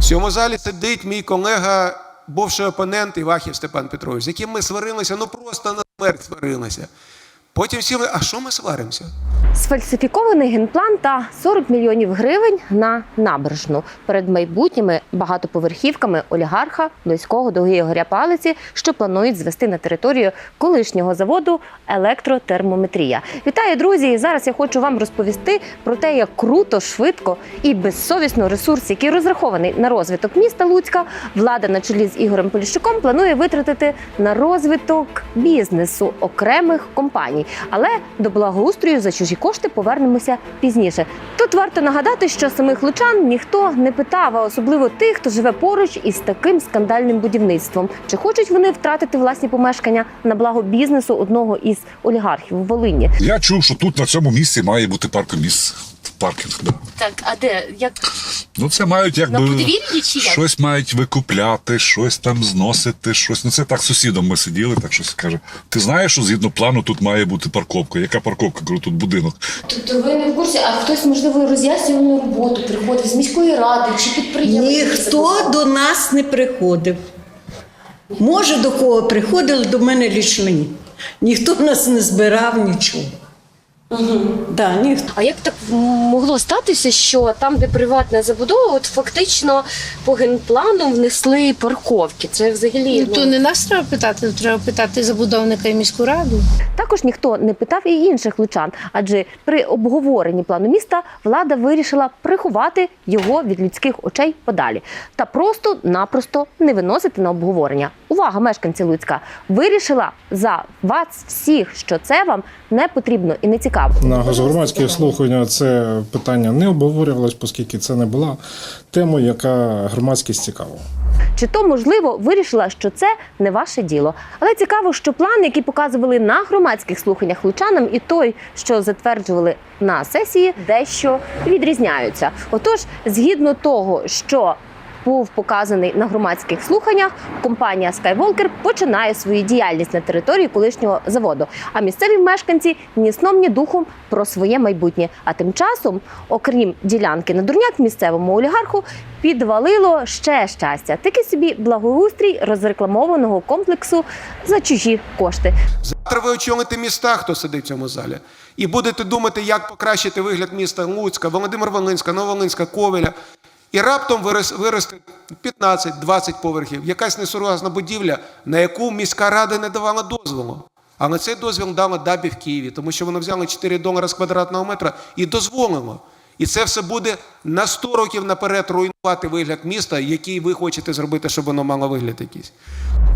В цьому залі сидить мій колега, бувший опонент Івахів Степан Петрович, з яким ми сварилися, ну просто на смерть сварилися. Потім сіли, а що ми сваримося? Сфальсифікований генплан та 40 мільйонів гривень на набережну перед майбутніми багатоповерхівками олігарха близького до Ігоря Палиці, що планують звести на територію колишнього заводу електротермометрія. Вітаю, друзі! І зараз я хочу вам розповісти про те, як круто, швидко і безсовісно ресурс, який розрахований на розвиток міста Луцька, влада на чолі з Ігорем Поліщуком планує витратити на розвиток бізнесу окремих компаній. Але до благоустрою за чужі кошти повернемося пізніше. Тут варто нагадати, що самих лучан ніхто не питав, а особливо тих, хто живе поруч із таким скандальним будівництвом. Чи хочуть вони втратити власні помешкання на благо бізнесу одного із олігархів в Волині? Я чув, що тут на цьому місці має бути паркоміс. Паркінг. Да. Так, а де як Ну це мають якби На подвір'ї чи як? щось мають викупляти, щось там зносити, щось. Ну це так з сусідом ми сиділи, так щось каже. Ти знаєш, що згідно плану тут має бути парковка. Яка парковка? Кажу, тут будинок. тобто ви не в курсі? А хтось можливо роз'яснювальну роботу приходив з міської ради чи підприємець? Ніхто до нас не приходив. Може, до кого приходили, до мене лише ні. Ніхто в нас не збирав нічого. Угу. Да, ніхто. А як так могло статися, що там, де приватна забудова, от фактично по генплану внесли парковки? Це взагалі Ну, то не нас треба питати, то треба питати забудовника і міську раду. також ніхто не питав і інших лучан, адже при обговоренні плану міста влада вирішила приховати його від людських очей подалі та просто-напросто не виносити на обговорення. Увага, мешканці Луцька! Вирішила за вас всіх, що це вам не потрібно і не цікаво. На громадських слухання це питання не обговорювалось, оскільки це не була тема, яка громадськість цікавила. Чи то можливо вирішила, що це не ваше діло. Але цікаво, що план, який показували на громадських слуханнях лучанам, і той, що затверджували на сесії, дещо відрізняються. Отож, згідно того, що був показаний на громадських слуханнях, компанія Skywalker починає свою діяльність на території колишнього заводу. А місцеві мешканці ні сном, ні духом про своє майбутнє. А тим часом, окрім ділянки на дурняк місцевому олігарху, підвалило ще щастя. Такий собі благоустрій розрекламованого комплексу за чужі кошти. Завтра ви очолите міста, хто сидить в цьому залі, і будете думати, як покращити вигляд міста Луцька, Володимир Волинська, Новолинська, Ковеля. І раптом вирос- виросте 15-20 поверхів, якась несурозна будівля, на яку міська рада не давала дозволу. Але цей дозвіл дала Дабі в Києві, тому що воно взяло 4 долари з квадратного метра і дозволило. І це все буде на 100 років наперед руйнувати вигляд міста, який ви хочете зробити, щоб воно мало вигляд якийсь.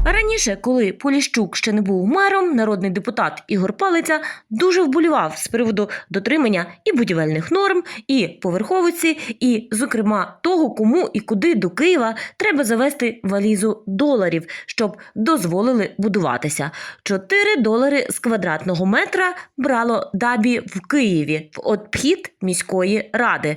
Раніше, коли Поліщук ще не був мером, народний депутат Ігор Палиця дуже вболівав з приводу дотримання і будівельних норм, і поверховиці, і, зокрема, того, кому і куди до Києва треба завести валізу доларів, щоб дозволили будуватися. 4 долари з квадратного метра брало дабі в Києві в обхід міської ради,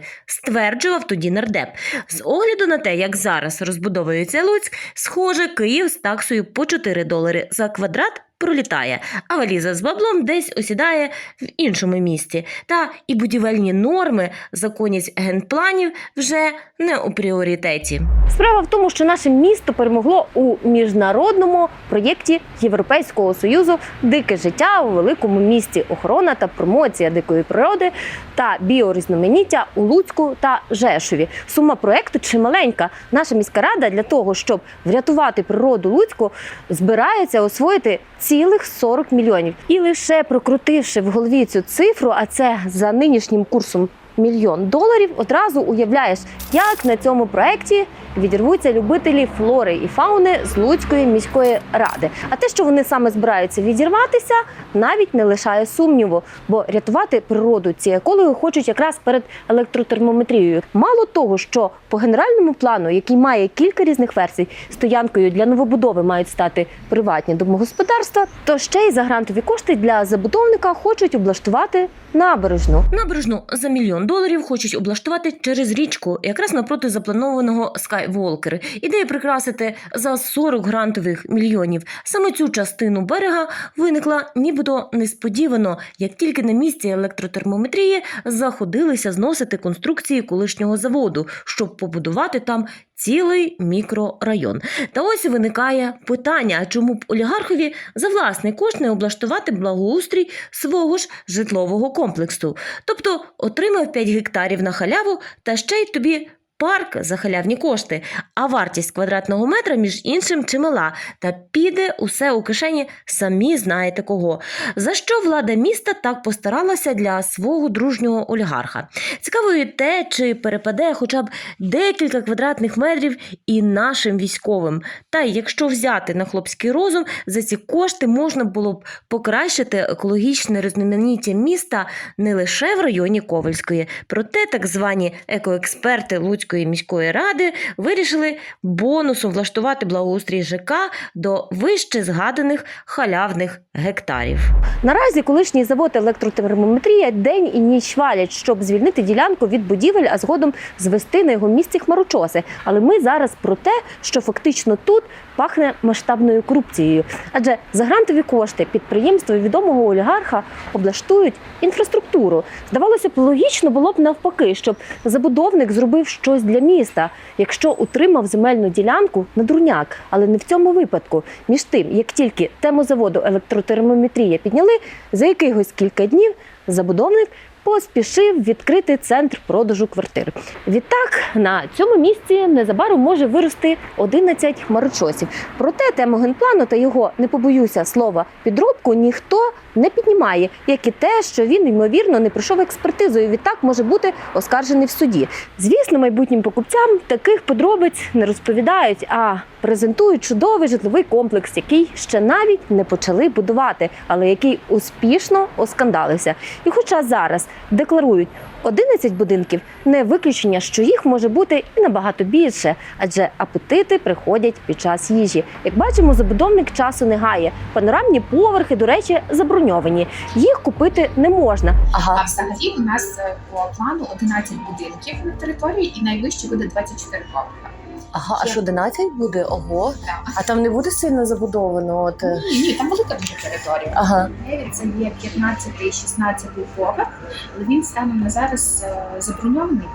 стверджував тоді нардеп. З огляду на те, як зараз розбудовується Луцьк, схоже, Київ з таксою по 4 долари за квадрат пролітає, а валіза з баблом десь осідає в іншому місті. Та і будівельні норми, законність генпланів вже не у пріоритеті. Справа в тому, що наше місто перемогло у міжнародному проєкті Європейського союзу Дике життя у великому місті, охорона та промоція дикої природи та біорізноманіття у Луцьку та Жешові. Сума проєкту чималенька. Наша міська рада для того, щоб врятувати природу Луцьку, збирається освоїти цілих 40 мільйонів. І лише прокрутивши в голові цю цифру, а це за нинішнім курсом мільйон доларів, одразу уявляєш, як на цьому проєкті відірвуться любителі флори і фауни з Луцької міської ради. А те, що вони саме збираються відірватися, навіть не лишає сумніву, бо рятувати природу ці екологи хочуть якраз перед електротермометрією. Мало того, що по генеральному плану, який має кілька різних версій, стоянкою для новобудови мають стати приватні домогосподарства, то ще й за грантові кошти для забудовника хочуть облаштувати набережну. Набережну за мільйон доларів хочуть облаштувати через річку, якраз напроти запланованого Skywalker Скай Ідея прикрасити за 40 грантових мільйонів. Саме цю частину берега виникла нібито несподівано, як тільки на місці електротермометрії заходилися зносити конструкції колишнього заводу, щоб побудувати там цілий мікрорайон. Та ось виникає питання: чому б олігархові за власний кошт не облаштувати благоустрій свого ж житлового комплексу? Тобто отримав 5 гектарів на халяву та ще й тобі. Парк за халявні кошти, а вартість квадратного метра, між іншим, чимала, та піде усе у кишені самі знаєте кого. За що влада міста так постаралася для свого дружнього олігарха? Цікаво і те, чи перепаде хоча б декілька квадратних метрів і нашим військовим. Та якщо взяти на хлопський розум, за ці кошти можна було б покращити екологічне різноманіття міста не лише в районі Ковальської. Проте так звані екоексперти Луцької міської ради вирішили бонусом влаштувати благоустрій ЖК до вище згаданих халявних гектарів. Наразі колишній завод електротермометрія день і ніч валять, щоб звільнити ділянку від будівель, а згодом звести на його місці хмарочоси. Але ми зараз про те, що фактично тут пахне масштабною корупцією. Адже за грантові кошти підприємства відомого олігарха облаштують інфраструктуру. Здавалося б, логічно було б навпаки, щоб забудовник зробив щось для міста, якщо утримав земельну ділянку на дурняк. Але не в цьому випадку. Між тим, як тільки тему заводу електротермометрія підняли, за якихось кілька днів забудовник поспішив відкрити центр продажу квартир. Відтак на цьому місці незабаром може вирости 11 хмарочосів. Проте тему генплану та його не побоюся слова підробку ніхто не піднімає, як і те, що він ймовірно не пройшов експертизу і відтак може бути оскаржений в суді. Звісно, майбутнім покупцям таких подробиць не розповідають, а презентують чудовий житловий комплекс, який ще навіть не почали будувати, але який успішно оскандалився. І хоча зараз декларують 11 будинків, не виключення, що їх може бути і набагато більше, адже апетити приходять під час їжі. Як бачимо, забудовник часу не гає. Панорамні поверхи, до речі, заброньовані. Їх купити не можна. А взагалі у нас е, по плану 11 будинків на території і найвище буде 24 поверха. Ага, аж 11 буде? Ого. Так. А там не буде сильно забудовано. От Ні, ні, там велика дуже територія. ага. Це є 15 і 16 поверх, але він станом на зараз е, заброньований.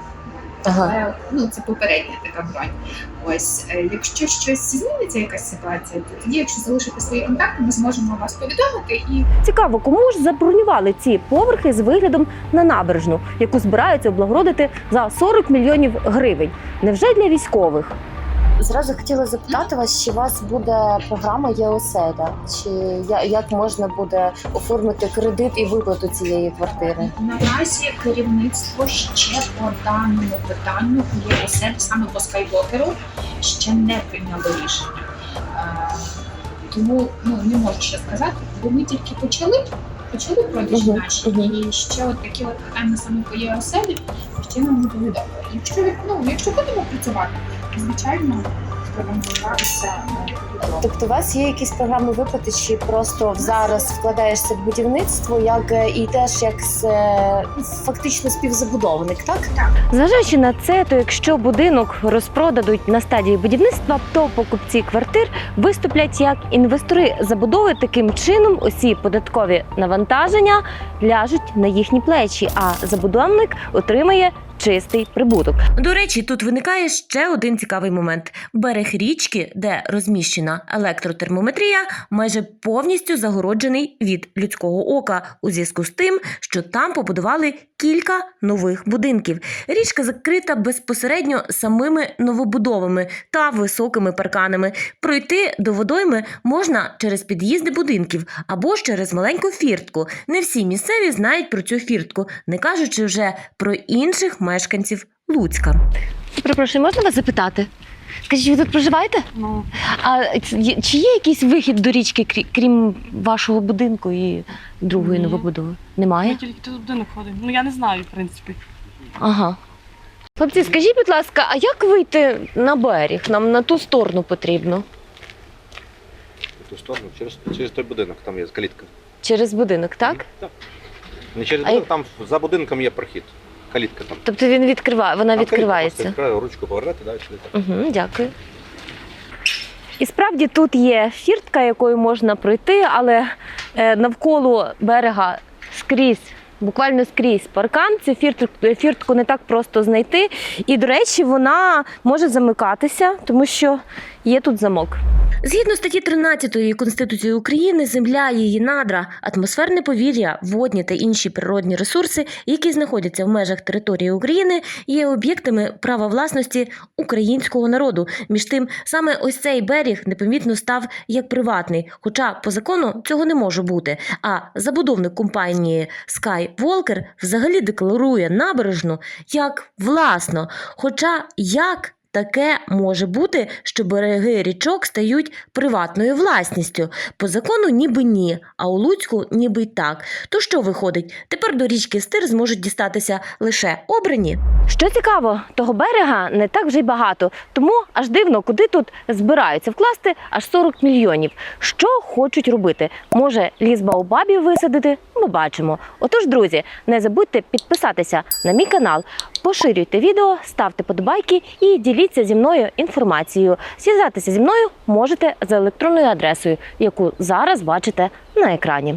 Ага. Але ну це попередня така бронь. Ось е, якщо щось зміниться, якась ситуація, то тоді, якщо залишити свої контакти, ми зможемо вас повідомити і Цікаво, кому ж забронювали ці поверхи з виглядом на набережну, яку збираються облагородити за 40 мільйонів гривень. Невже для військових? Зразу хотіла запитати вас, чи у вас буде програма ЄОСЕДА? Чи як можна буде оформити кредит і виплату цієї квартири? Наразі керівництво ще по даному питанню є ЄСЕД саме по скайвокеру ще не прийняло рішення. Е, Тому ну не можу ще сказати, бо ми тільки почали. Почали продажі наші, мгм. і ще от такі от питання саме по ЄОСЕДі ще нам не повідомили. Якщо ну, якщо будемо працювати, звичайно, звертатися е, Тобто у вас є якісь програми виплати, чи просто зараз вкладаєшся в будівництво, як е, і теж як з, е, фактично співзабудовник, так? Зважаючи на це, то якщо будинок розпродадуть на стадії будівництва, то покупці квартир виступлять як інвестори забудови. Таким чином, усі податкові навантаження ляжуть на їхні плечі, а забудовник отримає чистий прибуток. До речі, тут виникає ще один цікавий момент: берег річки, де розміщена електротермометрія, майже повністю загороджений від людського ока у зв'язку з тим, що там побудували кілька нових будинків. Річка закрита безпосередньо самими новобудовами та високими парканами. Пройти до водойми можна через під'їзди будинків або ж через маленьку фіртку. Не всі місцеві знають про цю фіртку, не кажучи вже про інших мешканців Луцька. Перепрошую, можна вас запитати? Скажіть, ви тут проживаєте? Ну, А чи є якийсь вихід до річки, крім вашого будинку і другої Ні. новобудови? ми Немає? тільки тут будинок ходимо. Ну я не знаю, в принципі. Ага. Хлопці, скажіть, будь ласка, а як вийти на берег? Нам на ту сторону потрібно. В ту сторону, через, через той будинок, там є калітка. Через будинок, так? Не через А будинок, там за будинком є прохід. Калітка там. Тобто він відкриває, вона Там відкривається. відкриває, ручку повернете, да, і сюди так. Угу, дякую. І справді тут є фіртка, якою можна пройти, але е, навколо берега скрізь. Буквально скрізь паркан, цю фіртку, фіртку не так просто знайти. І, до речі, вона може замикатися, тому що є тут замок. Згідно статті 13 Конституції України, земля, її надра, атмосферне повір'я, водні та інші природні ресурси, які знаходяться в межах території України, є об'єктами права власності українського народу. Між тим, саме ось цей берег непомітно став як приватний, хоча по закону цього не може бути. А забудовник компанії Skywalker взагалі декларує набережну як власно. Хоча як Таке може бути, що береги річок стають приватною власністю. По закону ніби ні, а у Луцьку ніби й так. То що виходить? Тепер до річки Стир зможуть дістатися лише обрані. Що цікаво, того берега не так вже й багато, тому аж дивно, куди тут збираються вкласти аж 40 мільйонів. Що хочуть робити? Може, ліс баобабів висадити? Ми бачимо. Отож, друзі, не забудьте підписатися на мій канал, поширюйте відео, ставте подобайки і діліться зі мною інформацією. Зв'язатися зі мною можете за електронною адресою, яку зараз бачите на екрані.